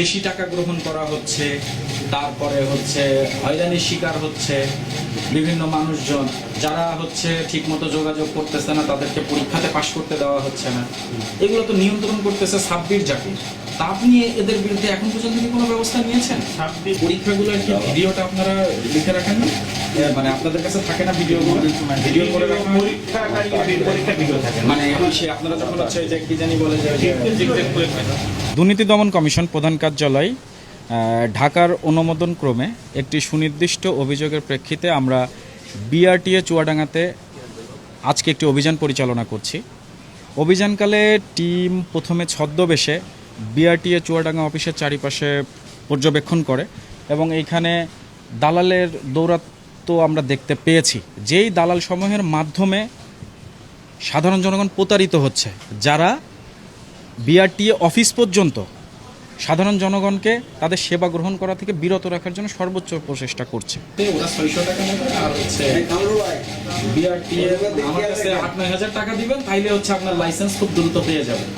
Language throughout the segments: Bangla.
বেশি টাকা গ্রহণ করা হচ্ছে, তারপরে হচ্ছে হয়রানির শিকার হচ্ছে বিভিন্ন মানুষজন, যারা হচ্ছে ঠিকমতো যোগাযোগ করতেছে না, তাদেরকে পরীক্ষাতে পাশ করতে দেওয়া হচ্ছে না। এগুলো তো নিয়ন্ত্রণ করতেছে সাব্বির জাকির তা আপনি এদের বিরুদ্ধে এখন পর্যন্ত কি কোনো ব্যবস্থা নিয়েছেন পরীক্ষাগুলোর কি ভিডিওটা আপনারা লিখে রাখেন না মানে আপনাদের কাছে থাকে না ভিডিওগুলো ভিডিও করে রাখা? পরীক্ষাকারী পরীক্ষা ভিডিও থাকে মানে এখন সে আপনারা যখন হচ্ছে যে কি জানি বলে যে-। দুর্নীতি দমন কমিশন প্রধান কার্যালয় ঢাকার অনুমোদন ক্রমে একটি সুনির্দিষ্ট অভিযোগের প্রেক্ষিতে আমরা বিআরটিএ চুয়াডাঙ্গাতে আজকে একটি অভিযান পরিচালনা করছি অভিযানকালে টিম প্রথমে ছদ্মবেশে বিআরটিএ চুয়াডাঙ্গা অফিসের চারিপাশে পর্যবেক্ষণ করে এবং এইখানে দালালের দৌরাত্ম আমরা দেখতে পেয়েছি। যেই দালাল সমূহের মাধ্যমে সাধারণ জনগণ প্রতারিত হচ্ছে, যারা বিআরটিএ অফিস পর্যন্ত সাধারণ জনগণকে তাদের সেবা গ্রহণ করা থেকে বিরত রাখার জন্য সর্বোচ্চ প্রচেষ্টা করছে। হাজার টাকা দিবেন, তাইলে হচ্ছে আপনার লাইসেন্স খুব দ্রুত পেয়ে যাবেন।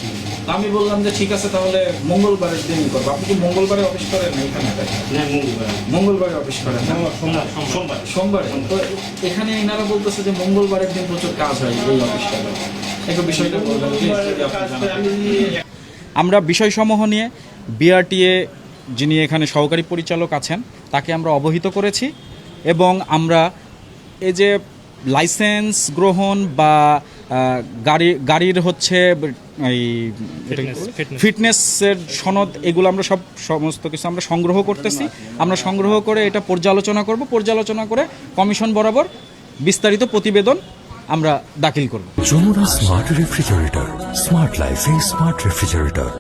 আমি বললাম যে ঠিক আছে তাহলে মঙ্গলবারের দিন করব। আপনি কি মঙ্গলবারে অফিস করেন না এখানে? মঙ্গলবার। মঙ্গলবারে অফিস করেন সোমবার, সোমবার। সোমবারে তো এখানে এনারা বলতেছে যে মঙ্গলবারের দিন প্রচুর কাজ হয় এই অফিসটা একটু বিষয়টা বলবেন আমরা বিষয়সমূহ নিয়ে বিআরটিএ যিনি এখানে সহকারী পরিচালক আছেন তাকে আমরা অবহিত করেছি এবং আমরা এই যে লাইসেন্স গ্রহণ বা গাড়ি গাড়ির হচ্ছে এই ফিটনেসের সনদ এগুলো আমরা সব সমস্ত কিছু আমরা সংগ্রহ করতেছি। আমরা সংগ্রহ করে এটা পর্যালোচনা করব। পর্যালোচনা করে কমিশন বরাবর বিস্তারিত প্রতিবেদন আমরা দাখিল করব। যমুনা স্মার্ট রেফ্রিজারেটর স্মার্ট লাইফে স্মার্ট রেফ্রিজারেটর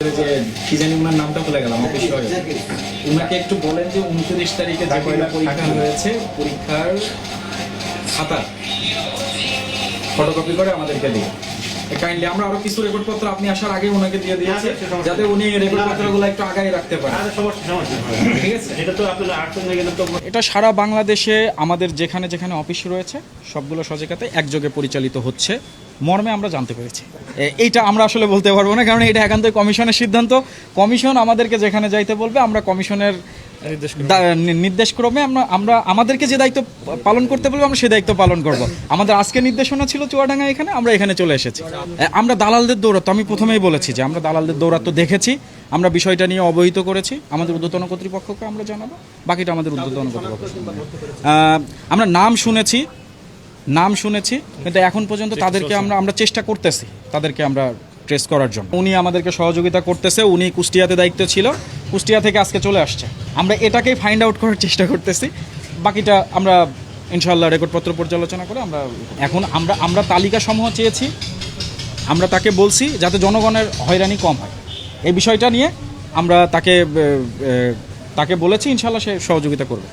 যে কি জানি ওনার নামটা ভুলে গেলাম অফিস ওনাকে একটু বলেন যে উনত্রিশ তারিখে যে পরীক্ষা হয়েছে পরীক্ষার খাতা। ফটোকপি করে আমাদেরকে দিয়ে কাইন্ডলি আমরা আরও কিছু রেকর্ড পত্র আপনি আসার আগে ওনাকে দিয়ে দিয়েছি আচ্ছা, যাতে উনি রেকর্ড পত্রগুলো একটু আগায় রাখতে পারেন। ঠিক আছে? এটা তো সারা বাংলাদেশে আমাদের যেখানে যেখানে অফিস রয়েছে সবগুলো সজাকাতে একযোগে পরিচালিত হচ্ছে। মর্মে আমরা জানতে পেরেছি। এইটা আমরা আসলে বলতে পারব না কারণ এটা একান্তই কমিশনের সিদ্ধান্ত। কমিশন আমাদেরকে যেখানে যাইতে বলবে আমরা কমিশনের নির্দেশক্রমে। আমরা আমরা, আমাদেরকে যে দায়িত্ব পালন করতে বলব, আমরা সে দায়িত্ব পালন করব। আমাদের আজকে নির্দেশনা ছিল চুয়াডাঙ্গা এখানে, আমরা এখানে চলে এসেছি। আমরা দালালদের দৌরাত্ম, আমি প্রথমেই বলেছি যে আমরা দালালদের দৌরাত্ম দেখেছি, আমরা বিষয়টা নিয়ে অবহিত করেছি, আমাদের ঊর্ধ্বতন কর্তৃপক্ষকে আমরা জানাব, বাকিটা আমাদের ঊর্ধ্বতন কর্তৃপক্ষ আমরা নাম শুনেছি নাম শুনেছি, কিন্তু এখন পর্যন্ত তাদেরকে আমরা আমরা চেষ্টা করতেছি, তাদেরকে আমরা ট্রেস করার জন্য। উনি আমাদেরকে সহযোগিতা করতেছে, উনি কুষ্টিয়াতে দায়িত্ব ছিল কুষ্টিয়া থেকে আজকে চলে আসছে। আমরা এটাকেই ফাইন্ড আউট করার চেষ্টা করতেছি। বাকিটা আমরা ইনশাল্লাহ রেকর্ডপত্র পর্যালোচনা করে আমরা এখন আমরা আমরা তালিকা সমূহ চেয়েছি। আমরা তাকে বলছি যাতে জনগণের হয়রানি কম হয়। এই বিষয়টা নিয়ে আমরা তাকে তাকে বলেছি ইনশাল্লাহ সে সহযোগিতা করবে।